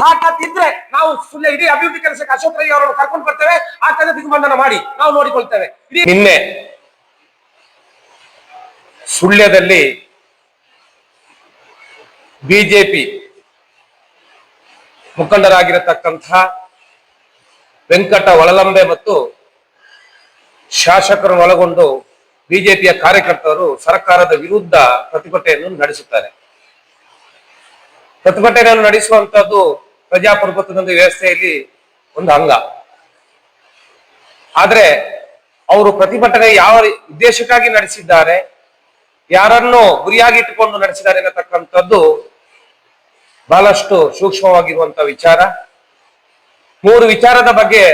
ತಾಕತ್ತಿದ್ರೆ ನಾವು ಸುಮ್ಮನೆ ಇಡೀ ಅಭಿವೃದ್ಧಿ ಕೆಲಸಕ್ಕೆ ಅಶೋಕ್ ರೈ ಅವರನ್ನು ಕರ್ಕೊಂಡು ಬರ್ತೇವೆ, ಆ ಕಡೆ ದಿಗ್ಬಂಧನ ಮಾಡಿ ನಾವು ನೋಡಿಕೊಳ್ತೇವೆ. ನಿನ್ನೆ ಸುಳ್ಯದಲ್ಲಿ ಬಿಜೆಪಿ ಮುಖಂಡರಾಗಿರತಕ್ಕಂತಹ ವೆಂಕಟ ಒಳಲಂಬೆ ಮತ್ತು ಶಾಸಕರನ್ನು ಒಳಗೊಂಡು ಬಿಜೆಪಿಯ ಕಾರ್ಯಕರ್ತರು ಸರ್ಕಾರದ ವಿರುದ್ಧ ಪ್ರತಿಭಟನೆಯನ್ನು ನಡೆಸುತ್ತಾರೆ. ಪ್ರತಿಭಟನೆಯನ್ನು ನಡೆಸುವಂತದ್ದು ಪ್ರಜಾಪ್ರಭುತ್ವದ ವ್ಯವಸ್ಥೆಯಲ್ಲಿ ಒಂದು ಅಂಗ. ಆದ್ರೆ ಅವರು ಪ್ರತಿಭಟನೆ ಯಾವ ಉದ್ದೇಶಕ್ಕಾಗಿ ನಡೆಸಿದ್ದಾರೆ, ಯಾರನ್ನು ಗುರಿಯಾಗಿಟ್ಟುಕೊಂಡು ನಡೆಸಿದ್ದಾರೆ ಅನ್ನತಕ್ಕಂಥದ್ದು ಬಹಳಷ್ಟು ಸೂಕ್ಷ್ಮವಾಗಿರುವಂತ ವಿಚಾರ. ಮೂರು ವಿಚಾರದ ಬಗ್ಗೆ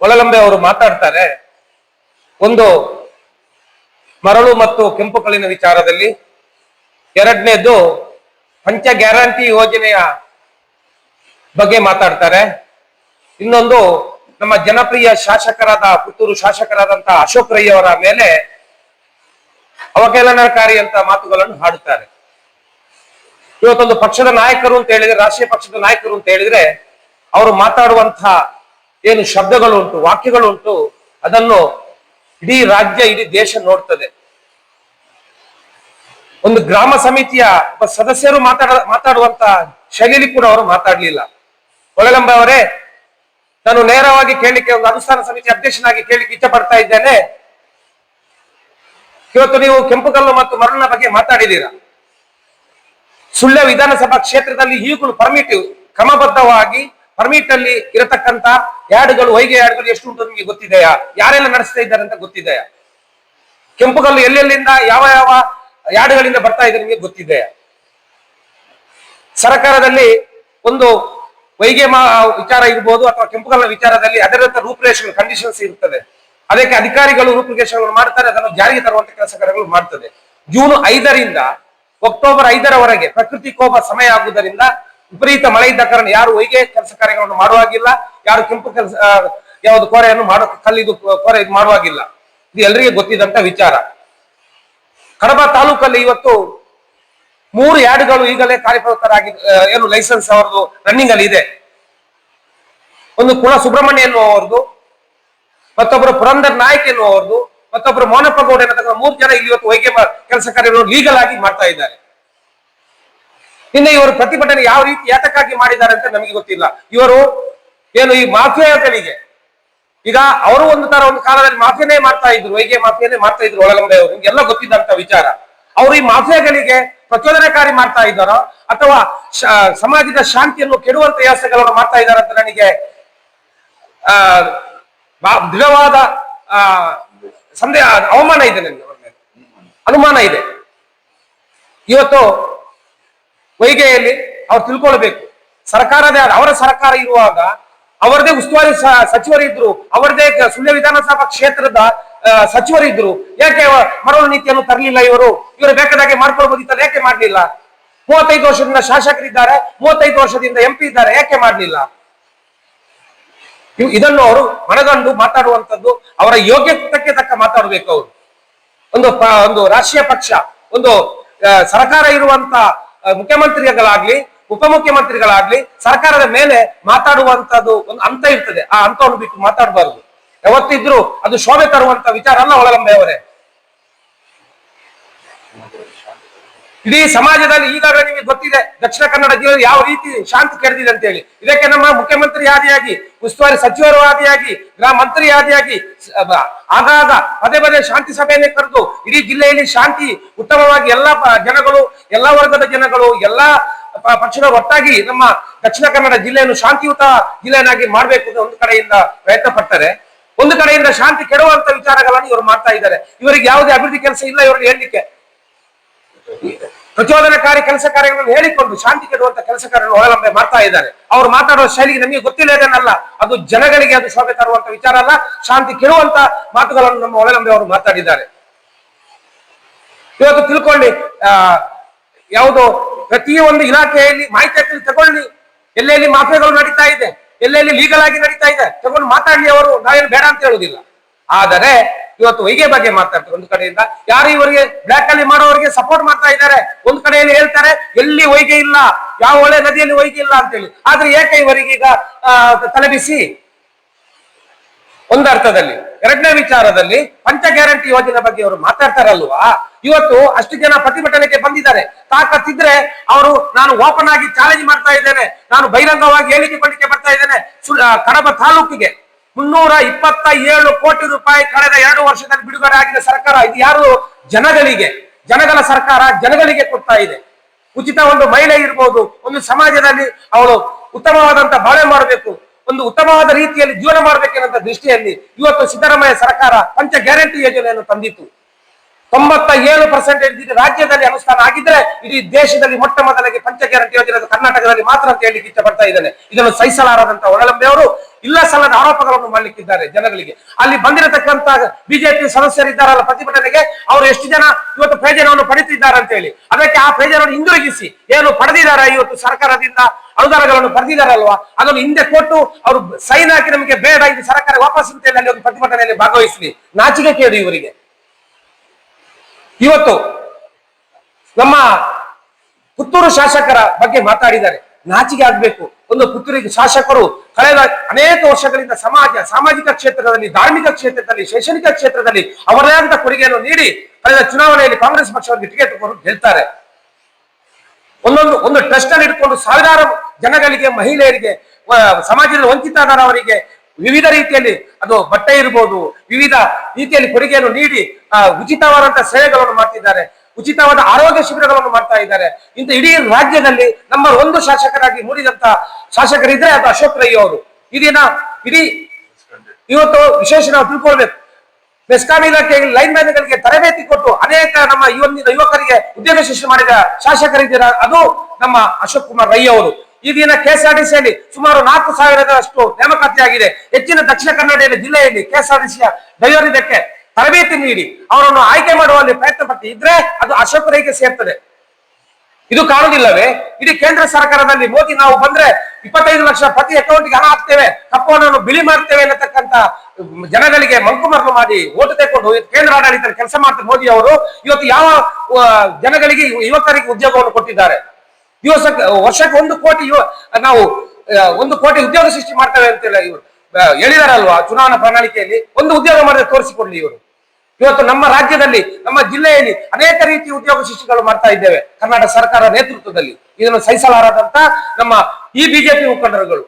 ಒಳಲಂಬೆ ಅವರು ಮಾತಾಡ್ತಾರೆ. ಒಂದು ಮರಳು ಮತ್ತು ಕೆಂಪು ಕಲ್ಲಿನ ವಿಚಾರದಲ್ಲಿ. ಎರಡನೇದು ಪಂಚ ಗ್ಯಾರಂಟಿ ಯೋಜನೆಯ ಬಗ್ಗೆ ಮಾತಾಡ್ತಾರೆ. ಇನ್ನೊಂದು, ನಮ್ಮ ಜನಪ್ರಿಯ ಶಾಸಕರಾದ, ಪುತ್ತೂರು ಶಾಸಕರಾದಂತಹ ಅಶೋಕ್ ರೈ ಅವರ ಮೇಲೆ ಅವಹೇಳನಕಾರಿ ಅಂತ ಮಾತುಗಳನ್ನು ಹಾಡುತ್ತಾರೆ. ಇವತ್ತೊಂದು ಪಕ್ಷದ ನಾಯಕರು ಅಂತ ಹೇಳಿದ್ರೆ, ರಾಷ್ಟ್ರೀಯ ಪಕ್ಷದ ನಾಯಕರು ಅಂತ ಹೇಳಿದ್ರೆ, ಅವರು ಮಾತಾಡುವಂತಹ ಏನು ಶಬ್ದಗಳು ಉಂಟು, ವಾಕ್ಯಗಳು ಉಂಟು, ಅದನ್ನು ಇಡೀ ರಾಜ್ಯ, ಇಡೀ ದೇಶ ನೋಡ್ತದೆ. ಒಂದು ಗ್ರಾಮ ಸಮಿತಿಯ ಸದಸ್ಯರು ಮಾತಾಡ ಮಾತಾಡುವಂತ ಶೈಲಿ ಕೂಡ ಅವರು ಮಾತಾಡ್ಲಿಲ್ಲ. ಒಳಲಂಬ ಅವರೇ ನಾನು ನೇರವಾಗಿ ಕೇಳಲಿಕ್ಕೆ ಒಂದು ಅನುಷ್ಠಾನ ಸಮಿತಿ ಅಧ್ಯಕ್ಷನಾಗಿ ಕೇಳಲಿಕ್ಕೆ ಇಚ್ಛೆ ಪಡ್ತಾ ಇದ್ದೇನೆ. ಇವತ್ತು ನೀವು ಕೆಂಪುಕಲ್ಲು ಮತ್ತು ಮರಳಿನ ಬಗ್ಗೆ ಮಾತಾಡಿದ್ದೀರಾ? ಸುಳ್ಯ ವಿಧಾನಸಭಾ ಕ್ಷೇತ್ರದಲ್ಲಿ ಈಗಲೂ ಪರ್ಮಿಟ್ ಕ್ರಮಬದ್ಧವಾಗಿ ಪರ್ಮಿಟ್ ಅಲ್ಲಿ ಇರತಕ್ಕಂತ ಯಾರ್ಡ್ಗಳು, ವೈಗೆ ಯಾರ್ಡ್ಗಳು ಎಷ್ಟು ಉಂಟು ನಿಮಗೆ ಗೊತ್ತಿದೆಯಾ? ಯಾರೆಲ್ಲ ನಡೆಸ್ತಾ ಇದ್ದಾರೆ ಅಂತ ಗೊತ್ತಿದೆಯಾ? ಕೆಂಪುಗಲ್ಲು ಎಲ್ಲೆಲ್ಲಿಂದ ಯಾವ ಯಾವ ಯಾರ್ಡ್ಗಳಿಂದ ಬರ್ತಾ ಇದೆ ನಿಮಗೆ ಗೊತ್ತಿದೆಯಾ? ಸರ್ಕಾರದಲ್ಲಿ ಒಂದು ವೈಗೆ ವಿಚಾರ ಇರ್ಬೋದು ಅಥವಾ ಕೆಂಪುಗಲ್ಲ ವಿಚಾರದಲ್ಲಿ ಅದರಂತ ರೂಪುರೇಷೆಗಳು ಕಂಡೀಷನ್ಸ್ ಇರ್ತದೆ. ಅದಕ್ಕೆ ಅಧಿಕಾರಿಗಳು ರೂಪುರೇಷೆಗಳನ್ನು ಮಾಡ್ತಾರೆ, ಅದನ್ನು ಜಾರಿಗೆ ತರುವಂತ ಕೆಲಸ ಕಾರ್ಯಗಳು ಮಾಡ್ತದೆ. ಜೂನ್ ಐದರಿಂದ ಅಕ್ಟೋಬರ್ ಐದರವರೆಗೆ ಪ್ರಕೃತಿ ಕೋಪ ಸಮಯ ಆಗುವುದರಿಂದ ವಿಪರೀತ ಮಳೆ ಇದ್ದ ಕಾರಣ ಯಾರು ಹೊಯ್ಗೆ ಕೆಲಸ ಕಾರ್ಯಗಳನ್ನು ಮಾಡುವಾಗಿಲ್ಲ, ಯಾರು ಕೆಂಪು ಕೆಲಸ ಯಾವ್ದು ಕೋರೆಯನ್ನು ಮಾಡೋ, ಕಲ್ಲಿದು ಕೋರೆ ಇದು ಮಾಡುವಾಗಿಲ್ಲ. ಇದು ಎಲ್ಲರಿಗೆ ಗೊತ್ತಿದ್ದಂತ ವಿಚಾರ. ಕಡಬ ತಾಲೂಕಲ್ಲಿ ಇವತ್ತು ಮೂರು ಯಾರ್ಡ್ಗಳು ಈಗಲೇ ಕಾರ್ಯಪ್ರವೃತ್ತರಾಗಿ ಏನು ಲೈಸೆನ್ಸ್ ಅವರದು ರನ್ನಿಂಗ್ ಅಲ್ಲಿ ಇದೆ. ಒಂದು ಕುಲ ಸುಬ್ರಹ್ಮಣ್ಯ ಎನ್ನುವವರದು, ಮತ್ತೊಬ್ಬರು ಪುರಂದರ್ ನಾಯಕ್ ಎನ್ನುವವರದು, ಮತ್ತೊಬ್ಬರು ಮೋನಪ್ಪ ಗೌಡ ಎನ್ನತಕ್ಕಂಥ ಮೂರು ಜನ ಇಲ್ಲಿ ಇವತ್ತು ವೈದ್ಯ ಕೆಲಸ ಕಾರ್ಯಗಳನ್ನು ಲೀಗಲ್ ಆಗಿ ಮಾಡ್ತಾ ಇದ್ದಾರೆ. ಇನ್ನು ಇವರು ಪ್ರತಿಭಟನೆ ಯಾವ ರೀತಿ ಯಾತಕ್ಕಾಗಿ ಮಾಡಿದ್ದಾರೆ ಅಂತ ನಮಗೆ ಗೊತ್ತಿಲ್ಲ. ಇವರು ಏನು ಈ ಮಾಫಿಯಾಗಳಿಗೆ, ಈಗ ಅವರು ಒಂದು ತರ ಒಂದು ಕಾಲದಲ್ಲಿ ಮಾಫಿಯನೇ ಮಾಡ್ತಾ ಇದ್ರು ವೈದ್ಯ ಮಾಫಿಯನೇ ಮಾಡ್ತಾ ಇದ್ರು ಒಳಗಂಬೆ ಅವರು ಎಲ್ಲ ಗೊತ್ತಿದ್ದಂತ ವಿಚಾರ. ಅವರು ಈ ಮಾಫಿಯಾಗಳಿಗೆ ಪ್ರಚೋದನಕಾರಿ ಮಾಡ್ತಾ ಇದ್ದಾರೋ ಅಥವಾ ಸಮಾಜದ ಶಾಂತಿಯನ್ನು ಕೆಡುವಂತ ಕೆಲಸಗಳನ್ನು ಮಾಡ್ತಾ ಇದ್ದಾರೆ ಅಂತ ನನಗೆ ದೃಢವಾದ, ಆ ಸಂದೇಹ ಅವಮಾನ ಇದೆ ನನಗೆ ಅನುಮಾನ ಇದೆ. ಇವತ್ತು ವೈಗೆಯಲ್ಲಿ ಅವ್ರು ತಿಳ್ಕೊಳ್ಬೇಕು. ಸರ್ಕಾರದೇ ಆದ ಅವರ ಸರ್ಕಾರ ಇರುವಾಗ ಅವರದೇ ಉಸ್ತುವಾರಿ ಸಚಿವರಿದ್ರು ಅವರದೇ ಸುಳ್ಯ ವಿಧಾನಸಭಾ ಕ್ಷೇತ್ರದ ಸಚಿವರಿದ್ರು ಯಾಕೆ ಮರಳು ನೀತಿಯನ್ನು ತರಲಿಲ್ಲ ಇವರು? ಇವರು ಬೇಕಾದಾಗೆ ಮಾಡ್ಕೊಳ್ಬೋದಿತ್ತಲ್ಲ ಯಾಕೆ ಮಾಡ್ಲಿಲ್ಲ? ಮೂವತ್ತೈದು ವರ್ಷದಿಂದ ಶಾಸಕರಿದ್ದಾರೆ, ಮೂವತ್ತೈದು ವರ್ಷದಿಂದ ಎಂ ಪಿ ಇದ್ದಾರೆ, ಯಾಕೆ ಮಾಡ್ಲಿಲ್ಲ? ಇದನ್ನು ಅವರು ಮನಗಂಡು ಮಾತಾಡುವಂತದ್ದು ಅವರ ಯೋಗ್ಯತಕ್ಕೆ ತಕ್ಕ ಮಾತಾಡಬೇಕು ಅವರು. ಒಂದು ಒಂದು ರಾಷ್ಟ್ರೀಯ ಪಕ್ಷ, ಒಂದು ಸರ್ಕಾರ ಇರುವಂತ ಮುಖ್ಯಮಂತ್ರಿಗಳಾಗ್ಲಿ, ಉಪಮುಖ್ಯಮಂತ್ರಿಗಳಾಗ್ಲಿ, ಸರ್ಕಾರದ ಮೇಲೆ ಮಾತಾಡುವಂತದ್ದು ಒಂದು ಅಂತ ಇರ್ತದೆ. ಆ ಅಂತವನ್ನು ಬಿಟ್ಟು ಮಾತಾಡಬಾರದು. ಯಾವತ್ತಿದ್ರು ಅದು ಶೋಭೆ ತರುವಂತ ವಿಚಾರ ಅಲ್ಲ ಒಳಗಂಬೆ ಅವರೇ ಇಡೀ ಸಮಾಜದಲ್ಲಿ ಈಗಾಗಲೇ ನಿಮಗೆ ಗೊತ್ತಿದೆ, ದಕ್ಷಿಣ ಕನ್ನಡ ಜಿಲ್ಲೆ ಯಾವ ರೀತಿ ಶಾಂತಿ ಕೆಡದಿದೆ ಅಂತ ಹೇಳಿ ಇದಕ್ಕೆ ನಮ್ಮ ಮುಖ್ಯಮಂತ್ರಿ ಆದಿಯಾಗಿ, ಉಸ್ತುವಾರಿ ಸಚಿವರು ಆದಿಯಾಗಿ, ಗ್ರಾಮ ಮಂತ್ರಿ ಆದಿಯಾಗಿ ಆಗಾಗ ಪದೇ ಪದೇ ಶಾಂತಿ ಸಭೆಯನ್ನೇ ಕರೆದು ಇಡೀ ಜಿಲ್ಲೆಯಲ್ಲಿ ಶಾಂತಿ ಉತ್ತಮವಾಗಿ ಎಲ್ಲಾ ಜನಗಳು, ಎಲ್ಲಾ ವರ್ಗದ ಜನಗಳು, ಎಲ್ಲಾ ಪಕ್ಷದ ಒಟ್ಟಾಗಿ ನಮ್ಮ ದಕ್ಷಿಣ ಕನ್ನಡ ಜಿಲ್ಲೆಯನ್ನು ಶಾಂತಿಯುತ ಜಿಲ್ಲೆಯನ್ನಾಗಿ ಮಾಡಬೇಕು ಅಂತ ಒಂದು ಕಡೆಯಿಂದ ಪ್ರಯತ್ನ ಪಡ್ತಾರೆ. ಒಂದು ಕಡೆಯಿಂದ ಶಾಂತಿ ಕೆಡುವಂತ ವಿಚಾರಗಳನ್ನು ಇವರು ಮಾಡ್ತಾ ಇದ್ದಾರೆ. ಇವರಿಗೆ ಯಾವುದೇ ಅಭಿವೃದ್ಧಿ ಕೆಲಸ ಇಲ್ಲ ಇವರಿಗೆ ಹೇಳಲಿಕ್ಕೆ. ಪ್ರಚೋದನಕಾರಿ ಕೆಲಸ ಕಾರ್ಯಗಳನ್ನು ಹೇಳಿಕೊಂಡು ಶಾಂತಿ ಕೆಡುವಂತ ಕೆಲಸ ಕಾರ್ಯಗಳನ್ನು ಅವಲಂಬನೆ ಮಾಡ್ತಾ ಇದ್ದಾರೆ. ಅವರು ಮಾತಾಡುವ ಶೈಲಿಗೆ ನಮಗೆ ಗೊತ್ತಿಲ್ಲದೇನಲ್ಲ ಅದು ಜನಗಳಿಗೆ ಅದು ಶೋಭೆ ತರುವಂತ ವಿಚಾರ ಅಲ್ಲ. ಶಾಂತಿ ಕೆಡುವಂತ ಮಾತುಗಳನ್ನು ನಮ್ಮ ಒಳಗಂಬೆ ಅವರು ಮಾತಾಡಿದ್ದಾರೆ. ಇವತ್ತು ತಿಳ್ಕೊಳ್ಳಿ, ಆ, ಯಾವುದು ಪ್ರತಿಯೊಂದು ಇಲಾಖೆಯಲ್ಲಿ ಮಾಹಿತಿ ತಗೊಳ್ಳಿ ಎಲ್ಲೆಲ್ಲಿ ಮಾಫಿಯಾಗಳು ನಡೀತಾ ಇದೆ. ಎಲ್ಲೆಲ್ಲಿ ಲೀಗಲ್ ಆಗಿ ನಡೀತಾ ಇದೆ? ತಗೊಂಡು ಮಾತಾಡಲಿ ಅವರು ನಾವೇನು ಬೇಡ ಅಂತ ಹೇಳುದಿಲ್ಲ. ಆದರೆ ಇವತ್ತು ವೈಗೆ ಬಗ್ಗೆ ಮಾತಾಡ್ತಾರೆ ಒಂದು ಕಡೆಯಿಂದ. ಯಾರು ಇವರಿಗೆ ಬ್ಲಾಕ್ ಅಲ್ಲಿ ಮಾಡೋರಿಗೆ ಸಪೋರ್ಟ್ ಮಾಡ್ತಾ ಇದ್ದಾರೆ? ಒಂದು ಕಡೆಯಲ್ಲಿ ಹೇಳ್ತಾರೆ ಎಲ್ಲಿ ವೈಗೆ ಇಲ್ಲ? ಯಾವ ಒಳ್ಳೆ ನದಿಯಲ್ಲಿ ವೈಗೆ ಇಲ್ಲ ಅಂತೇಳಿ ಆದ್ರೆ ಏಕೆ ಇವರಿಗೆ ಈಗ ಆ, ತಲೆಬಿಸಿ ಒಂದರ್ಥದಲ್ಲಿ ಎರಡನೇ ವಿಚಾರದಲ್ಲಿ ಪಂಚ ಗ್ಯಾರಂಟಿ ಯೋಜನೆ ಬಗ್ಗೆ ಅವರು ಮಾತಾಡ್ತಾರಲ್ವಾ? ಇವತ್ತು ಅಷ್ಟು ಜನ ಪ್ರತಿಭಟನೆಗೆ ಬಂದಿದ್ದಾರೆ. ತಾಕತ್ತಿದ್ರೆ ಅವರು, ನಾನು ಓಪನ್ ಆಗಿ ಚಾಲೆಂಜ್ ಮಾಡ್ತಾ ಇದ್ದೇನೆ. ನಾನು ಬಹಿರಂಗವಾಗಿ ಹೇಳಿಕೆ ಕೊಡಿಕೆ ಬರ್ತಾ ಇದ್ದೇನೆ. ಕಡಬ ತಾಲೂಕಿಗೆ ಮುನ್ನೂರ ಇಪ್ಪತ್ತ ಏಳು ಕೋಟಿ ರೂಪಾಯಿ ಕಳೆದ ಎರಡು ವರ್ಷದಲ್ಲಿ ಬಿಡುಗಡೆ ಆಗಿದೆ ಸರ್ಕಾರ ಇದು ಯಾರು? ಜನಗಳಿಗೆ, ಜನಗಳ ಸರ್ಕಾರ ಜನಗಳಿಗೆ ಕೊಡ್ತಾ ಇದೆ. ಉಚಿತ ಒಂದು ಮಹಿಳೆ ಇರ್ಬೋದು, ಒಂದು ಸಮಾಜದಲ್ಲಿ ಅವಳು ಉತ್ತಮವಾದಂತ ಬಾಳೆ ಮಾಡಬೇಕು ಒಂದು ಉತ್ತಮವಾದ ರೀತಿಯಲ್ಲಿ ಜೀವನ ಮಾಡಬೇಕೆನ್ನುವಂತ ದೃಷ್ಟಿಯಲ್ಲಿ ಇವತ್ತು ಸಿದ್ದರಾಮಯ್ಯ ಸರ್ಕಾರ ಪಂಚ ಗ್ಯಾರಂಟಿ ಯೋಜನೆಯನ್ನು ತಂದಿತ್ತು. ತೊಂಬತ್ತ ಏಳು ಪರ್ಸೆಂಟೇಜ್ ರಾಜ್ಯದಲ್ಲಿ ಅನುಷ್ಠಾನ ಆಗಿದ್ರೆ ಇಡೀ ದೇಶದಲ್ಲಿ ಮೊಟ್ಟ ಮೊದಲಿಗೆ ಪಂಚ ಗ್ಯಾರಂಟಿ ಯೋಜನೆ ಕರ್ನಾಟಕದಲ್ಲಿ ಮಾತ್ರ ಅಂತ ಹೇಳಿ ಇಷ್ಟಪಡ್ತಾ ಇದ್ದೇನೆ. ಇದನ್ನು ಸಹಿಸಲಾರದಂತ ಒಳಲಂಬೆ ಅವರು ಇಲ್ಲ ಸಲ್ಲದ ಆರೋಪಗಳನ್ನು ಮಾಡಲಿಕ್ಕಿದ್ದಾರೆ ಜನಗಳಿಗೆ. ಅಲ್ಲಿ ಬಂದಿರತಕ್ಕಂತ ಬಿಜೆಪಿ ಸದಸ್ಯರಿದ್ದಾರಲ್ಲ ಪ್ರತಿಭಟನೆಗೆ, ಅವರು ಎಷ್ಟು ಜನ ಇವತ್ತು ಪ್ರಯೋಜನವನ್ನು ಪಡೆದಿದ್ದಾರೆ ಅಂತ ಹೇಳಿ ಅದಕ್ಕೆ ಆ ಪ್ರಯೋಜನವನ್ನು ಹಿಂದಿರುಗಿಸಿ. ಏನು ಪಡೆದಿದ್ದಾರೆ ಇವತ್ತು ಸರ್ಕಾರದಿಂದ? ಅನುದಾನಗಳನ್ನು ಪಡೆದಿದ್ದಾರಲ್ವಾ? ಅದನ್ನು ಹಿಂದೆ ಕೊಟ್ಟು ಅವರು ಸೈನ್ ಹಾಕಿ ನಮಗೆ ಬೇಡ, ಇದು ಸರ್ಕಾರ ವಾಪಸ್ ಅಂತ ಹೇಳಿ ಅಲ್ಲಿ ಒಂದು ಪ್ರತಿಭಟನೆಯಲ್ಲಿ ಭಾಗವಹಿಸಲಿ. ನಾಚಿಕೆ ಕೇಳಿ ಇವರಿಗೆ. ಇವತ್ತು ನಮ್ಮ ಪುತ್ತೂರು ಶಾಸಕರ ಬಗ್ಗೆ ಮಾತಾಡಿದ್ದಾರೆ. ನಾಚಿಕೆ ಆಗ್ಬೇಕು. ಒಂದು ಪುತ್ತೂರಿಗೆ ಶಾಸಕರು ಕಳೆದ ಅನೇಕ ವರ್ಷಗಳಿಂದ ಸಮಾಜ, ಸಾಮಾಜಿಕ ಕ್ಷೇತ್ರದಲ್ಲಿ, ಧಾರ್ಮಿಕ ಕ್ಷೇತ್ರದಲ್ಲಿ, ಶೈಕ್ಷಣಿಕ ಕ್ಷೇತ್ರದಲ್ಲಿ ಅವರದೇ ಆದ ಕೊಡುಗೆಯನ್ನು ನೀಡಿ ಕಳೆದ ಚುನಾವಣೆಯಲ್ಲಿ ಕಾಂಗ್ರೆಸ್ ಪಕ್ಷವರಿಗೆ ಟಿಕೆಟ್ ಕೊಟ್ಟು ಗೆಲ್ತಾರೆ. ಒಂದೊಂದು, ಒಂದು ಟ್ರಸ್ಟ್ ಅಲ್ಲಿ ಇಟ್ಕೊಂಡು ಸಾವಿರಾರು ಜನಗಳಿಗೆ, ಮಹಿಳೆಯರಿಗೆ ಸಮಾಜದಲ್ಲಿ ವಂಚಿತರಾದವರಿಗೆ ವಿವಿಧ ರೀತಿಯಲ್ಲಿ ಅದು ಬಟ್ಟೆ ಇರ್ಬೋದು, ವಿವಿಧ ರೀತಿಯಲ್ಲಿ ಕೊಡುಗೆಯನ್ನು ನೀಡಿ ಉಚಿತವಾದಂತಹ ಸೇವೆಗಳನ್ನು ಮಾಡ್ತಿದ್ದಾರೆ. ಉಚಿತವಾದ ಆರೋಗ್ಯ ಶಿಬಿರಗಳನ್ನು ಮಾಡ್ತಾ ಇದ್ದಾರೆ. ಇಂಥ ಇಡೀ ರಾಜ್ಯದಲ್ಲಿ ನಂಬರ್ ಒಂದು ಶಾಸಕರಾಗಿ ಮೂಡಿದಂತ ಶಾಸಕರಿದ್ರೆ ಅದು ಅಶೋಕ್ ರೈ ಅವರು. ಇದೇನ ಇಡೀ ಇವತ್ತು ವಿಶೇಷ ನಾವು ತಿಳ್ಕೊಳ್ಬೇಕು. ಬೆಸ್ಕಾಂ ಇಲಾಖೆಯಲ್ಲಿ ಲೈನ್ ಮ್ಯಾನ್ ಗಳಿಗೆ ತರಬೇತಿ ಕೊಟ್ಟು ಅನೇಕ ನಮ್ಮ ಯುವಕರಿಗೆ ಉದ್ಯೋಗ ಸೃಷ್ಟಿ ಮಾಡಿದ ಶಾಸಕರಿದ್ದೀರ ಅದು ನಮ್ಮ ಅಶೋಕ್ ಕುಮಾರ್ ರೈ ಅವರು. ಈ ದಿನ ಕೆಎಸ್ಆರ್ಟಿಸಿಯಲ್ಲಿ ಸುಮಾರು ನಾಲ್ಕು ಸಾವಿರದಷ್ಟು ನೇಮಕಾತಿ ಆಗಿದೆ ಹೆಚ್ಚಿನ ದಕ್ಷಿಣ ಕನ್ನಡ ಜಿಲ್ಲೆಯಲ್ಲಿ ಕೆಎಸ್ಆರ್ಟಿಸಿಯ ಡ್ರೈವರ್ ಇದಕ್ಕೆ ತರಬೇತಿ ನೀಡಿ, ಅವರನ್ನು ಆಯ್ಕೆ ಮಾಡುವಲ್ಲಿ ಪ್ರಯತ್ನ ಪಟ್ಟಿ ಇದ್ರೆ ಅದು ಅಶೋಕರಿಗೆ ರೈಗೆ ಸೇರ್ತದೆ. ಇದು ಕಾಣುವುದಿಲ್ಲವೇ? ಇಡೀ ಕೇಂದ್ರ ಸರ್ಕಾರದಲ್ಲಿ ಮೋದಿ ನಾವು ಬಂದ್ರೆ ಇಪ್ಪತ್ತೈದು ಲಕ್ಷ ಪ್ರತಿ ಅಕೌಂಟ್ಗೆ ಹಣ ಹಾಕ್ತೇವೆ ಕಪ್ಪವನ್ನು ಬಿಳಿ ಮಾಡ್ತೇವೆ ಅನ್ನತಕ್ಕಂತ ಜನಗಳಿಗೆ ಮಂಕುಮರಲು ಮಾಡಿ ಓಟು ತೆಗೆಕೊಂಡು ಕೇಂದ್ರ ಆಡಳಿತ ಕೆಲಸ ಮಾಡ್ತಾರೆ ಮೋದಿ ಅವರು, ಇವತ್ತು ಯಾವ ಜನಗಳಿಗೆ, ಯುವಕರಿಗೆ ಉದ್ಯೋಗವನ್ನು ಕೊಟ್ಟಿದ್ದಾರೆ? ದಿವಸ ವರ್ಷಕ್ಕೆ ಒಂದು ಕೋಟಿ ಯುವ, ನಾವು ಒಂದು ಕೋಟಿ ಉದ್ಯೋಗ ಸೃಷ್ಟಿ ಮಾಡ್ತೇವೆ ಅಂತೇಳಿ ಇವರು ಹೇಳಿದಾರಲ್ವಾ ಚುನಾವಣಾ ಪ್ರಣಾಳಿಕೆಯಲ್ಲಿ? ಒಂದು ಉದ್ಯೋಗ ಮಾಡಿದ್ರೆ ತೋರಿಸಿಕೊಡ್ಲಿ ಇವರು. ಇವತ್ತು ನಮ್ಮ ರಾಜ್ಯದಲ್ಲಿ, ನಮ್ಮ ಜಿಲ್ಲೆಯಲ್ಲಿ ಅನೇಕ ರೀತಿ ಉದ್ಯೋಗ ಸೃಷ್ಟಿಗಳು ಮಾಡ್ತಾ ಇದ್ದೇವೆ. ಕರ್ನಾಟಕ ಸರ್ಕಾರ ನೇತೃತ್ವದಲ್ಲಿ. ಇದನ್ನು ಸಹಿಸಲಾರದಂತ ನಮ್ಮ ಈ ಬಿಜೆಪಿ ಮುಖಂಡರುಗಳು.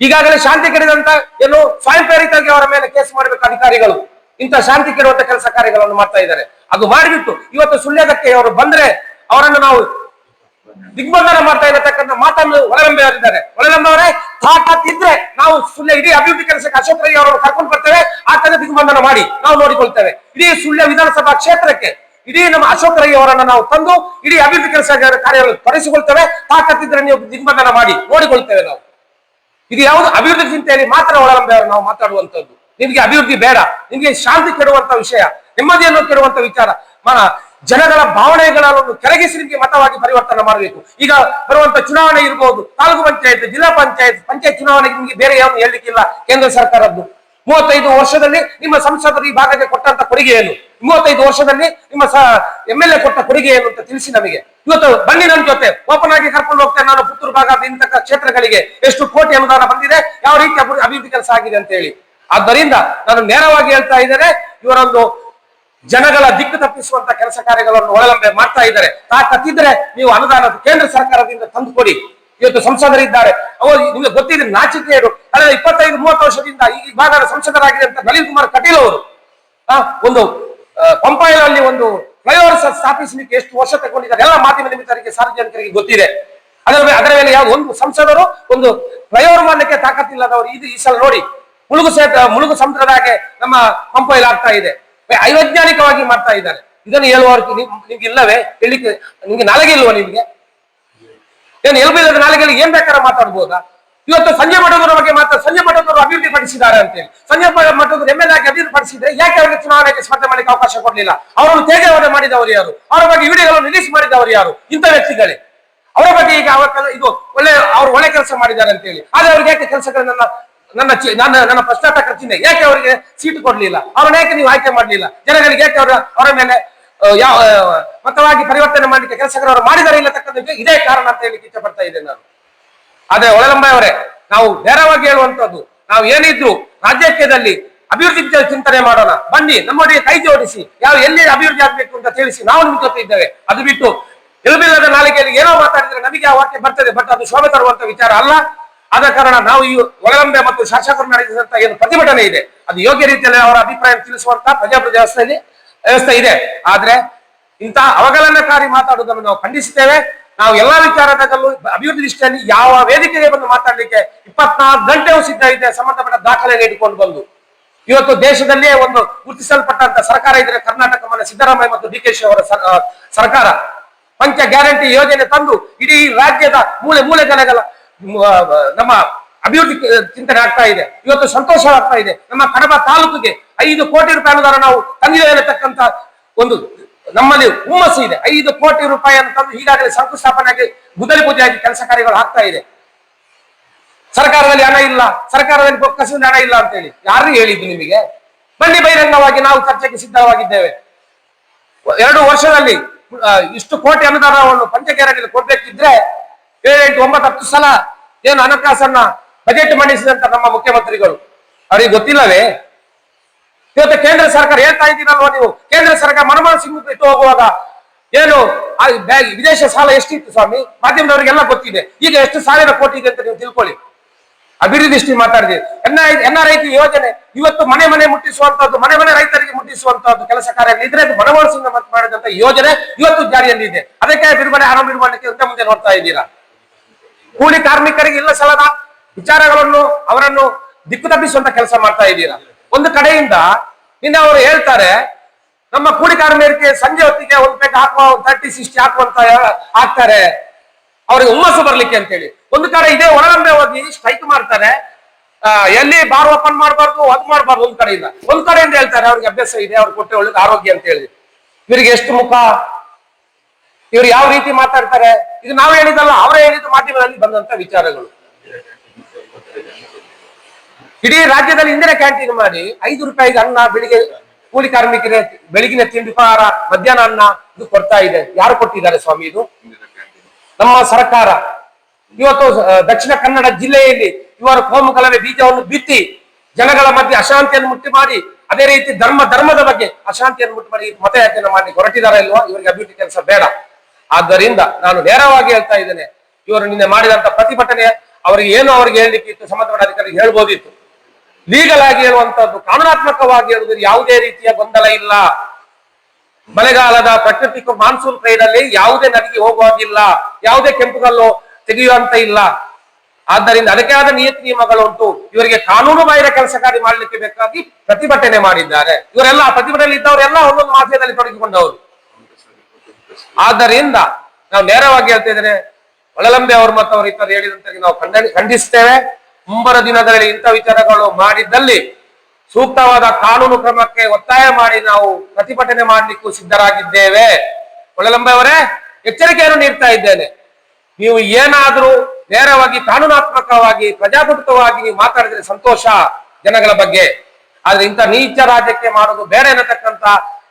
ಈಗಾಗಲೇ ಶಾಂತಿ ಕೆಡದಂತ ಏನು ಸ್ವಯಂ ಪ್ರೇರಿತವಾಗಿ ಅವರ ಮೇಲೆ ಕೇಸ್ ಮಾಡಬೇಕು ಅಧಿಕಾರಿಗಳು. ಇಂಥ ಶಾಂತಿ ಕೆಡುವಂತ ಕೆಲಸ ಕಾರ್ಯಗಳನ್ನು ಮಾಡ್ತಾ ಇದ್ದಾರೆ. ಅದು ಮಾಡಿಬಿಟ್ಟು ಇವತ್ತು ಸುಳ್ಯದಕ್ಕೆ ಅವರು ಬಂದ್ರೆ ಅವರನ್ನು ನಾವು ದಿಗ್ಬಂಧನ ಮಾಡ್ತಾ ಇರತಕ್ಕಂತ ಮಾತನ್ನು ಒಳಗಂಬೆ ಅವರಿದ್ದಾರೆ ಒಳಗಂಬವರೇ ತಾಕತ್ ಇದ್ರೆ ನಾವು ಸುಳ್ಳೆ ಇಡೀ ಅಭಿವೃದ್ಧಿ ಕೆಲಸಕ್ಕೆ ಅಶೋಕ್ ರೈ ಅವರನ್ನು ಕರ್ಕೊಂಡು ಬರ್ತೇವೆ ಆತನ ದಿಗ್ಬಂಧನ ಮಾಡಿ ನಾವು ನೋಡಿಕೊಳ್ತೇವೆ. ಇಡೀ ಸುಳ್ಳೆ ವಿಧಾನಸಭಾ ಕ್ಷೇತ್ರಕ್ಕೆ ಇಡೀ ನಮ್ಮ ಅಶೋಕ್ ರೈ ಅವರನ್ನು ನಾವು ತಂದು ಇಡೀ ಅಭಿವೃದ್ಧಿ ಕೆಲಸ ಕಾರ್ಯಗಳನ್ನು ತೊಡಗಿಸಿಕೊಳ್ತೇವೆ ತಾಕತ್ತಿದ್ರೆ ನೀವು ದಿಗ್ಬಂಧನ ಮಾಡಿ ನೋಡಿಕೊಳ್ತೇವೆ ನಾವು. ಇದು ಯಾವುದು ಅಭಿವೃದ್ಧಿ ಚಿಂತೆಯಲ್ಲಿ ಮಾತ್ರ ಒಳಗಂಬೆಯವರು ನಾವು ಮಾತಾಡುವಂತದ್ದು ನಿಮಗೆ ಅಭಿವೃದ್ಧಿ ಬೇಡ, ನಿಮಗೆ ಶಾಂತಿ ಕೆಡುವಂತ ವಿಷಯ, ನೆಮ್ಮದಿಯನ್ನು ಕೆಡುವಂತ ವಿಚಾರ. ಜನಗಳ ಭಾವನೆಗಳನ್ನು ಕೆಳಗಿಸಿ ನಿಮಗೆ ಮತವಾಗಿ ಪರಿವರ್ತನೆ ಮಾಡಬೇಕು. ಈಗ ಬರುವಂತ ಚುನಾವಣೆ ಇರಬಹುದು ತಾಲೂಕು ಪಂಚಾಯತ್, ಜಿಲ್ಲಾ ಪಂಚಾಯತ್ ಪಂಚಾಯತ್ ಚುನಾವಣೆಗೆ ನಿಮಗೆ ಬೇರೆ ಏನು ಹೇಳಲಿಕ್ಕಿಲ್ಲ ಕೇಂದ್ರ ಸರ್ಕಾರದ್ದು. ಮೂವತ್ತೈದು ವರ್ಷದಲ್ಲಿ ನಿಮ್ಮ ಸಂಸದರು ಈ ಭಾಗಕ್ಕೆ ಕೊಟ್ಟಂತ ಕೊಡುಗೆ ಏನು? ಮೂವತ್ತೈದು ವರ್ಷದಲ್ಲಿ ನಿಮ್ಮ ಎಂ ಎಲ್ ಎ ಕೊಟ್ಟ ಕೊಡುಗೆ ಏನು ಅಂತ ತಿಳಿಸಿ ನಮಗೆ. ಇವತ್ತು ಬನ್ನಿ ನನ್ನ ಜೊತೆ ಓಪನ್ ಆಗಿ ಕರ್ಕೊಂಡು ಹೋಗ್ತೇನೆ ನಾನು ಪುತ್ತೂರು ಭಾಗದ ಇಂತಹ ಕ್ಷೇತ್ರಗಳಿಗೆ. ಎಷ್ಟು ಕೋಟಿ ಅನುದಾನ ಬಂದಿದೆ, ಯಾವ ರೀತಿ ಅಭಿವೃದ್ಧಿ ಕೆಲಸ ಆಗಿದೆ ಅಂತ ಹೇಳಿ ಆದ್ದರಿಂದ ನಾನು ನೇರವಾಗಿ ಹೇಳ್ತಾ ಇದ್ದೇನೆ, ಇವರೊಂದು ಜನಗಳ ದಿಕ್ಕು ತಪ್ಪಿಸುವಂತ ಕೆಲಸ ಕಾರ್ಯಗಳನ್ನು ಒಳಗಂಬೆ ಮಾಡ್ತಾ ಇದ್ದಾರೆ. ತಾಕತ್ತಿದ್ರೆ ನೀವು ಅನುದಾನ ಕೇಂದ್ರ ಸರ್ಕಾರದಿಂದ ತಂದುಕೊಡಿ. ಇವತ್ತು ಸಂಸದರಿದ್ದಾರೆ. ಅವರು ನಿಮಗೆ ಗೊತ್ತಿದೆ, ನಾಚಿಕೆಯರು. ಕಳೆದ ಇಪ್ಪತ್ತೈದು, ಮೂವತ್ತು ವರ್ಷದಿಂದ ಈ ಭಾಗದ ಸಂಸದರಾಗಿದೆ ಅಂತ ನಳಿನ್ ಕುಮಾರ್ ಕಟೀಲ್ ಅವರು. ಒಂದು ಪಂಪಾಯಲ್ಲಿ ಒಂದು ಫ್ಲೈಓವರ್ ಸ್ಥಾಪಿಸಲಿಕ್ಕೆ ಎಷ್ಟು ವರ್ಷ ತಗೊಂಡಿದ್ದಾರೆ. ಎಲ್ಲ ಮಾಧ್ಯಮ ನಿಮಿತ್ತರಿಗೆ ಸಾರ್ವಜನಿಕರಿಗೆ ಗೊತ್ತಿದೆ. ಅದರ ಅದರ ಮೇಲೆ ಯಾವ ಒಂದು ಸಂಸದರು ಒಂದು ಫ್ಲೈಓವರ್ ಮಾಡಲಿಕ್ಕೆ ತಾಕತ್ತಿಲ್ಲದವರು. ಇದು ಈ ಸಲ ನೋಡಿ, ಮುಳುಗು ಸೇತ, ಮುಳುಗು ಸಮುದ್ರದಾಗೆ ನಮ್ಮ ಪಂಪಾಯಿಲ್ ಆಗ್ತಾ ಇದೆ. ಐವೈಜ್ಞಾನಿಕವಾಗಿ ಮಾಡ್ತಾ ಇದ್ದಾರೆ. ಇದನ್ನು ಹೇಳುವವರಿಗೆ ನಿಮ್- ನಿಮ್ಗೆ ಇಲ್ಲವೇ ಹೇಳಿಕೆ ನಿಮ್ಗೆ ನಾಲಿಗೆ ಇಲ್ವಾ ನಿಮ್ಗೆ? ಏನು ಎಲ್ಬಿಲ್ಲದ ನಾಳೆಗೆ ಏನ್ ಬೇಕಾದ್ರೆ ಮಾತಾಡ್ಬೋದಾ? ಇವತ್ತು ಸಂಜೆ ಮಠದವರ ಬಗ್ಗೆ ಮಾತ್ರ ಸಂಜೆ ಮಠದವರು ಅಭಿವೃದ್ಧಿ ಪಡಿಸಿದ್ದಾರೆ ಅಂತೇಳಿ. ಸಂಜೆ ಮಠದವರು ಎಂ ಎಲ್ ಆಗಿ ಅಭಿವೃದ್ಧಿ ಪಡಿಸಿದ್ರೆ ಯಾಕೆ ಅವರಿಗೆ ಚುನಾವಣೆಗೆ ಸ್ಪರ್ಧೆ ಮಾಡಲಿಕ್ಕೆ ಅವಕಾಶ ಕೊಡಲಿಲ್ಲ? ಅವರನ್ನು ಅವರೇ ಮಾಡಿದವರು ಯಾರು? ಅವರ ಬಗ್ಗೆ ವಿಡಿಯೋಗಳನ್ನು ರಿಲೀಸ್ ಮಾಡಿದವರು ಯಾರು? ಇಂಥ ವ್ಯಕ್ತಿಗಳೇ. ಅವರ ಬಗ್ಗೆ ಈಗ ಇದು ಒಳ್ಳೆ ಅವರು ಒಳ್ಳೆ ಕೆಲಸ ಮಾಡಿದ್ದಾರೆ ಅಂತೇಳಿ. ಆದ್ರೆ ಅವ್ರಿಗೆ ಯಾಕೆ ಕೆಲಸಗಳನ್ನ ನನ್ನ ನನ್ನ ನನ್ನ ಪ್ರಶ್ನಾರ್ಥಕ ಚಿಹ್ನೆ ಯಾಕೆ ಅವರಿಗೆ ಸೀಟು ಕೊಡ್ಲಿಲ್ಲ? ಅವರನ್ನ ಯಾಕೆ ನೀವು ಆಯ್ಕೆ ಮಾಡ್ಲಿಲ್ಲ? ಜನಗಳಿಗೆ ಯಾಕೆ ಅವರ ಅವರ ಮೇಲೆ ಯಾವ ಮತವಾಗಿ ಪರಿವರ್ತನೆ ಮಾಡಲಿಕ್ಕೆ ಕೆಲಸಗಾರ ಅವರು ಮಾಡಿದರೆ ಇಲ್ಲ ತಕ್ಕಂಥ ಇದೇ ಕಾರಣ ಅಂತ ಹೇಳಿ ಇಷ್ಟಪಡ್ತಾ ಪಡ್ತಾ ಇದ್ದೇನೆ ನಾನು. ಅದೇ ಒಳಲಂಬ ಅವರೇ, ನಾವು ನೇರವಾಗಿ ಹೇಳುವಂತದ್ದು ನಾವು ಏನಿದ್ರು ರಾಜಕೀಯದಲ್ಲಿ ಅಭಿವೃದ್ಧಿ ಚಿಂತನೆ ಮಾಡೋಣ. ಬನ್ನಿ ನಮ್ಮೊಟ್ಟಿಗೆ ಕೈ ಜೋಡಿಸಿ, ಯಾವ ಎಲ್ಲಿ ಅಭಿವೃದ್ಧಿ ಆಗ್ಬೇಕು ಅಂತ ತಿಳಿಸಿ, ನಾವು ನಿಮ್ ಜೊತೆ ಇದ್ದೇವೆ. ಅದು ಬಿಟ್ಟು ಎಲ್ಬಿಲ್ಲದ ನಾಲಿಗೆಯಲ್ಲಿ ಏನೋ ಮಾತಾಡಿದ್ರೆ ನಮಗೆ ಆ ವಾಕ್ಯ ಬರ್ತದೆ, ಬಟ್ ಅದು ಶೋಭೆ ತರುವಂತ ವಿಚಾರ ಅಲ್ಲ. ಆದ ಕಾರಣ ನಾವು ಈ ಒಳಗಂಬೆ ಮತ್ತು ಶಾಸಕರು ನಡೆಸಿದಂತ ಏನು ಪ್ರತಿಭಟನೆ ಇದೆ. ಅದು ಯೋಗ್ಯ ರೀತಿಯಲ್ಲಿ ಅವರ ಅಭಿಪ್ರಾಯ ತಿಳಿಸುವಂತ ಪ್ರಜಾಪ್ರಭುತ್ವ ವ್ಯವಸ್ಥೆಯಲ್ಲಿ ವ್ಯವಸ್ಥೆ ಇದೆ ಆದ್ರೆ ಇಂತಹ ಅವಗಲನಕಾರಿ ಮಾತಾಡುವುದನ್ನು ನಾವು ಖಂಡಿಸುತ್ತೇವೆ ನಾವು ಎಲ್ಲಾ ವಿಚಾರದಲ್ಲೂ ಅಭಿವೃದ್ಧಿ ದೃಷ್ಟಿಯಲ್ಲಿ ಯಾವ ವೇದಿಕೆಗೆ ಬಂದು ಮಾತಾಡಲಿಕ್ಕೆ ಇಪ್ಪತ್ನಾಲ್ಕು ಗಂಟೆಯೂ ಸಿದ್ಧ ಇದೆ ಸಂಬಂಧಪಟ್ಟ ದಾಖಲೆ ಇಟ್ಟುಕೊಂಡು ಬಂದು ಇವತ್ತು ದೇಶದಲ್ಲಿಯೇ ಒಂದು ಗುರುತಿಸಲ್ಪಟ್ಟಂತ ಸರ್ಕಾರ ಇದ್ರೆ ಕರ್ನಾಟಕ ಮನೆ ಸಿದ್ದರಾಮಯ್ಯ ಮತ್ತು ಡಿ ಕೆ ಶಿ ಅವರ ಸರ್- ಸರ್ಕಾರ ಪಂಚ ಗ್ಯಾರಂಟಿ ಯೋಜನೆ ತಂದು ಇಡೀ ರಾಜ್ಯದ ಮೂಲೆ ಆ, ನಮ್ಮ ಅಭಿವೃದ್ಧಿ ಚಿಂತನೆ ಆಗ್ತಾ ಇದೆ. ಇವತ್ತು ಸಂತೋಷ ಆಗ್ತಾ ಇದೆ. ನಮ್ಮ ಕಡಬ ತಾಲೂಕಿಗೆ ಐದು ಕೋಟಿ ರೂಪಾಯಿ ಅನುದಾನ ನಾವು ತಂದಿದ್ದೇವೆ ಅನ್ನತಕ್ಕಂತ ಒಂದು ನಮ್ಮಲ್ಲಿ ಹುಮ್ಮಸ್ಸು ಇದೆ. ಐದು ಕೋಟಿ ರೂಪಾಯಿ ಅಂತಂದು ಈಗಾಗಲೇ ಶಂಕುಸ್ಥಾಪನೆ ಆಗಿ ಪೂಜೆ ಆಗಿ ಕೆಲಸ ಕಾರ್ಯಗಳು ಆಗ್ತಾ ಇದೆ. ಸರ್ಕಾರದಲ್ಲಿ ಹಣ ಇಲ್ಲ. ಸರ್ಕಾರದಲ್ಲಿ ಬೊಕ್ಕಸಿನ ಹಣ ಇಲ್ಲ ಅಂತ ಹೇಳಿ ಯಾರು ಹೇಳಿದ್ದು ನಿಮಗೆ? ಬನ್ನಿ ಬಹಿರಂಗವಾಗಿ ನಾವು ಚರ್ಚೆಗೆ ಸಿದ್ಧವಾಗಿದ್ದೇವೆ. ಎರಡು ವರ್ಷದಲ್ಲಿ ಇಷ್ಟು ಕೋಟಿ ಅನುದಾನವನ್ನು ಪಂಚಗ್ಯಾರಂಟಿಯಲ್ಲಿ ಕೊಡ್ಬೇಕಿದ್ರೆ ಏಳೆಂಟು, ಒಂಬತ್ತು, ಹತ್ತು ಸಲ ಏನು ಹಣಕಾಸನ್ನ ಬಜೆಟ್ ಮಂಡಿಸಿದಂತ ನಮ್ಮ ಮುಖ್ಯಮಂತ್ರಿಗಳು. ಅವರಿಗೆ ಗೊತ್ತಿಲ್ಲವೇ? ಇವತ್ತು ಕೇಂದ್ರ ಸರ್ಕಾರ ಹೇಳ್ತಾ ಇದ್ದೀರಲ್ವಾ ನೀವು? ಕೇಂದ್ರ ಸರ್ಕಾರ ಮನಮೋಹನ್ ಸಿಂಗ್ ಬಿಟ್ಟು ಹೋಗುವಾಗ ಏನು ವಿದೇಶ ಸಾಲ ಎಷ್ಟಿತ್ತು ಸ್ವಾಮಿ? ಮಾಧ್ಯಮದವರಿಗೆಲ್ಲ ಗೊತ್ತಿದೆ. ಈಗ ಎಷ್ಟು ಸಾವಿರ ಕೋಟಿ ಇದೆ ಅಂತ ನೀವು ತಿಳ್ಕೊಳ್ಳಿ. ಅಭಿವೃದ್ಧಿ ದೃಷ್ಟಿ ಮಾತಾಡಿದೆ. ಎನ್ನ ಐ ಯೋಜನೆ. ಇವತ್ತು ಮನೆ ಮನೆ ಮುಟ್ಟಿಸುವಂತದ್ದು ಮನೆ ಮನೆ ರೈತರಿಗೆ ಮುಟ್ಟಿಸುವಂತದ್ದು ಕೆಲಸ ಕಾರ್ಯ ಇದ್ರೆ ಅದು ಮನಮೋಹನ್ ಸಿಂಗ್ ಮಾಡಿದಂತ ಯೋಜನೆ ಇವತ್ತು ಜಾರಿಯಲ್ಲಿ ಇದೆ ಅದಕ್ಕೆ ಬಿಡುಗಡೆ ಹಣ ಮುಂದೆ ಮುಂದೆ ನೋಡ್ತಾ ಇದ್ದೀರಾ? ಕೂಲಿ ಕಾರ್ಮಿಕರಿಗೆ ಇಲ್ಲ ಸಲದ ವಿಚಾರಗಳನ್ನು ಅವರನ್ನು ದಿಕ್ಕು ತಪ್ಪಿಸುವಂತ ಕೆಲಸ ಮಾಡ್ತಾ ಇದ್ದೀರಾ? ಒಂದು ಕಡೆಯಿಂದ ನಿನ್ನೆ ಅವರು ಹೇಳ್ತಾರೆ, ನಮ್ಮ ಕೂಲಿ ಕಾರ್ಮಿಕರಿಗೆ ಸಂಜೆ ಹೊತ್ತಿಗೆ ಒಂದು ಪೇಟೆ ಹಾಕುವ ತರ್ಟಿ ಸಿಕ್ಸ್ಟಿ ಹಾಕುವಂತ ಹಾಕ್ತಾರೆ ಅವ್ರಿಗೆ ಹುಮ್ಮಸ್ಸು ಬರ್ಲಿಕ್ಕೆ ಅಂತೇಳಿ. ಒಂದು ಕಡೆ ಇದೇ ಒಳಗಂಬೆ ಹೋಗಿ ಸ್ಟ್ರೈಕ್ ಮಾಡ್ತಾರೆ. ಎಲ್ಲಿ ಬಾರ್ ಓಪನ್ ಮಾಡಬಾರ್ದು ಅದ್ ಮಾಡಬಾರ್ದು ಒಂದ್ ಕಡೆಯಿಂದ. ಒಂದ್ ಕಡೆಯಿಂದ ಹೇಳ್ತಾರೆ, ಅವ್ರಿಗೆ ಅಭ್ಯಾಸ ಇದೆ ಅವ್ರಿಗೆ ಕೊಟ್ಟೆ ಒಳ್ಳೆ ಆರೋಗ್ಯ ಅಂತ ಹೇಳಿ ಇವರಿಗೆ ಎಷ್ಟು ಮುಖ? ಇವ್ರು ಯಾವ ರೀತಿ ಮಾತಾಡ್ತಾರೆ? ಇದು ನಾವು ಹೇಳಿದಲ್ಲ ಅವರೇ ಹೇಳಿದ್ದು ಮಾಧ್ಯಮದಲ್ಲಿ ಬಂದಂತ ವಿಚಾರಗಳು. ಇಡೀ ರಾಜ್ಯದಲ್ಲಿ ಇಂದಿನ ಕ್ಯಾಂಟೀನ್ ಮಾಡಿ ಐದು ರೂಪಾಯಿಗೆ ಅನ್ನ ಬೆಳಿಗ್ಗೆ ಕೂಲಿ ಕಾರ್ಮಿಕರಿಗೆ ಬೆಳಗಿನ ತಿಂಡಿ, ಉಪಹಾರ, ಮಧ್ಯಾಹ್ನ ಅನ್ನ ಇದು ಕೊಡ್ತಾ ಇದೆ. ಯಾರು ಕೊಟ್ಟಿದ್ದಾರೆ ಸ್ವಾಮಿ ಇದು? ನಮ್ಮ ಸರ್ಕಾರ. ಇವತ್ತು ದಕ್ಷಿಣ ಕನ್ನಡ ಜಿಲ್ಲೆಯಲ್ಲಿ ಇವರು ಕೋಮು ಗಲಭೆ ಬೀಜವನ್ನು ಬಿತ್ತಿ ಜನಗಳ ಮಧ್ಯೆ ಅಶಾಂತಿಯನ್ನು ಮುಟ್ಟಿ ಮಾಡಿ, ಅದೇ ರೀತಿ ಧರ್ಮ, ಧರ್ಮದ ಬಗ್ಗೆ ಅಶಾಂತಿಯನ್ನು ಮುಟ್ಟಿ ಮಾಡಿ ಮತಯಾಚನೆ ಮಾಡಿ ಹೊರಟಿದಾರ ಇಲ್ವಾ, ಇವರಿಗೆ ಅಭಿವೃದ್ಧಿ ಕೆಲಸ ಬೇಡ. ಆದ್ದರಿಂದ ನಾನು ನೇರವಾಗಿ ಹೇಳ್ತಾ ಇದ್ದೇನೆ, ಇವರು ನಿನ್ನೆ ಮಾಡಿದಂತ ಪ್ರತಿಭಟನೆ ಅವರಿಗೆ ಏನು ಅವರಿಗೆ ಹೇಳಲಿಕ್ಕೆ ಇತ್ತು, ಸಂಬಂಧಪಟ್ಟ ಅಧಿಕಾರಿಗೆ ಹೇಳ್ಬೋದಿತ್ತು. ಲೀಗಲ್ ಆಗಿ ಹೇಳುವಂತದ್ದು ಕಾನೂನಾತ್ಮಕವಾಗಿ ಹೇಳುವುದು ಯಾವುದೇ ರೀತಿಯ ಗೊಂದಲ ಇಲ್ಲ. ಮಳೆಗಾಲದ ಪ್ರಕೃತಿ ಮಾನ್ಸೂನ್ ಅಲ್ಲಿ ಯಾವುದೇ ನದಿಗೆ ಹೋಗುವಾಗಿಲ್ಲ ಯಾವುದೇ ಕೆಂಪುಗಲ್ಲು ತೆಗೆಯುವಂತ ಇಲ್ಲ. ಆದ್ದರಿಂದ ಅದಕ್ಕೆ ಆದ ನಿಯತಿ ನಿಯಮಗಳು ಉಂಟು ಇವರಿಗೆ ಕಾನೂನು ಬಾಹಿರ ಕೆಲಸ ಕಾರ್ಯ ಮಾಡಲಿಕ್ಕೆ ಬೇಕಾಗಿ ಪ್ರತಿಭಟನೆ ಮಾಡಿದ್ದಾರೆ. ಇವರೆಲ್ಲ ಪ್ರತಿಭಟನೆ ಇದ್ದವರೆಲ್ಲ ಒಂದೊಂದು ಮಾಫಿಯಾದಲ್ಲಿ ತೊಡಗಿಕೊಂಡವರು. ಆದ್ದರಿಂದ ನಾವು ನೇರವಾಗಿ ಹೇಳ್ತಾ ಇದ್ದೇನೆ, ಒಳಲಂಬೆ ಅವರು ಮತ್ತು ಅವರು ಇತರ ಹೇಳಿದಂತೆ ನಾವು ಖಂಡ ಖಂಡಿಸ್ತೇವೆ ಮುಂಬರ ದಿನಗಳಲ್ಲಿ ಇಂಥ ವಿಚಾರಗಳು ಮಾಡಿದ್ದಲ್ಲಿ ಸೂಕ್ತವಾದ ಕಾನೂನು ಕ್ರಮಕ್ಕೆ ಒತ್ತಾಯ ಮಾಡಿ ನಾವು ಪ್ರತಿಭಟನೆ ಮಾಡಲಿಕ್ಕೂ ಸಿದ್ಧರಾಗಿದ್ದೇವೆ. ಒಳಲಂಬೆ ಅವರೇ, ಎಚ್ಚರಿಕೆಯನ್ನು ನೀಡ್ತಾ ಇದ್ದೇನೆ. ನೀವು ಏನಾದರೂ ನೇರವಾಗಿ ಕಾನೂನಾತ್ಮಕವಾಗಿ, ಪ್ರಜಾಪ್ರಭುತ್ವವಾಗಿ ನೀವು ಮಾತಾಡಿದ್ರೆ ಸಂತೋಷ ಜನಗಳ ಬಗ್ಗೆ. ಆದ್ರೆ ಇಂಥ ನೀಚ ರಾಜ್ಯಕ್ಕೆ ಮಾಡೋದು ಬೇಡ ಎನ್ನತಕ್ಕಂತ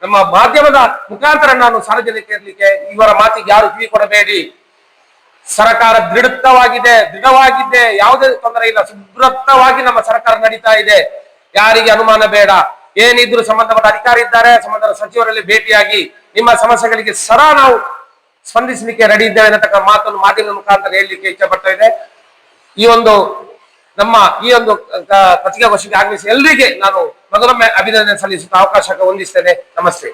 ನಮ್ಮ ಮಾಧ್ಯಮದ ಮುಖಾಂತರ ನಾನು ಸಾರ್ವಜನಿಕರಿಗೆ ಇವರ ಮಾತಿಗೆ ಯಾರು ಕಿವಿ ಕೊಡಬೇಡಿ. ಸರ್ಕಾರ ದೃಢವಾಗಿದೆ ದೃಢವಾಗಿದೆ, ಯಾವುದೇ ತೊಂದರೆ ಇಲ್ಲ ಸುದೃತ್ತವಾಗಿ ನಮ್ಮ ಸರ್ಕಾರ ನಡೀತಾ ಇದೆ. ಯಾರಿಗೆ ಅನುಮಾನ ಬೇಡ. ಏನಿದ್ರು ಸಂಬಂಧಪಟ್ಟ ಅಧಿಕಾರಿ ಇದ್ದಾರೆ, ಸಂಬಂಧಪಟ್ಟ ಸಚಿವರಲ್ಲಿ ಭೇಟಿಯಾಗಿ ನಿಮ್ಮ ಸಮಸ್ಯೆಗಳಿಗೆ ಸರ ನಾವು ಸ್ಪಂದಿಸಲಿಕ್ಕೆ ರೆಡಿ ಇದ್ದೇವೆ ಅನ್ನತಕ್ಕ ಮಾತನ್ನು ಮಾಧ್ಯಮದ ಮುಖಾಂತರ ಹೇಳಲಿಕ್ಕೆ ಇಚ್ಛೆ ಪಡ್ತಾ ಇದೆ. ಈ ಒಂದು ನಮ್ಮ ಈ ಒಂದು ಪತ್ರಿಕಾಗೋಷ್ಠಿಗೆ ಆಗಮಿಸಿ ಎಲ್ಲರಿಗೆ ನಾನು ಮೊದಲೊಮ್ಮೆ ಅಭಿನಂದನೆ ಸಲ್ಲಿಸುತ್ತಾ ಅವಕಾಶ ಹೊಂದಿಸ್ತೇನೆ ನಮಸ್ತೆ